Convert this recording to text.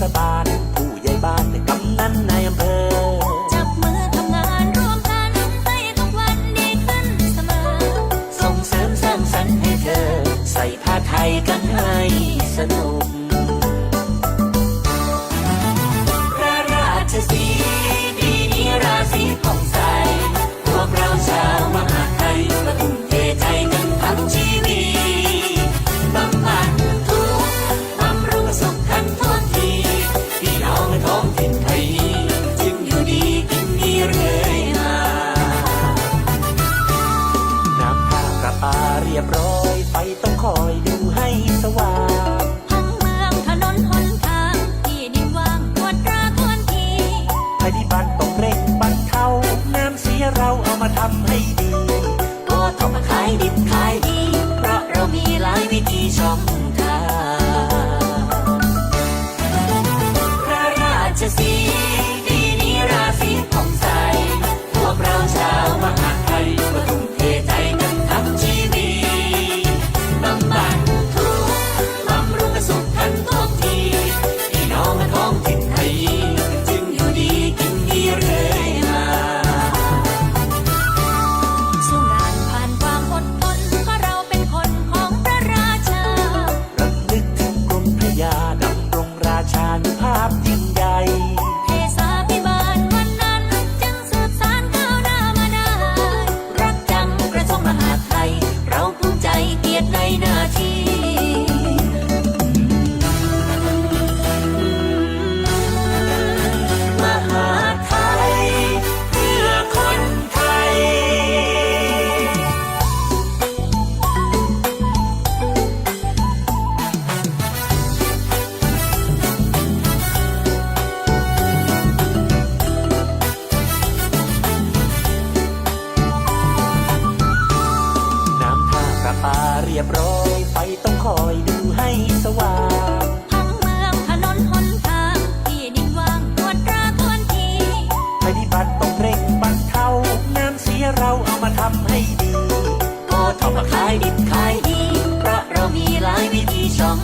ศบาล ว่างทั้งเมืองถนนหนทางที่ดินว่างควรราควรทีปฏิบัติต้องเร่งบัรเทาน้ำเสียเราเอามาทำให้ดีก็ทำมาขายดิบขายดี เพราะเรามีหลายวิธีช่อง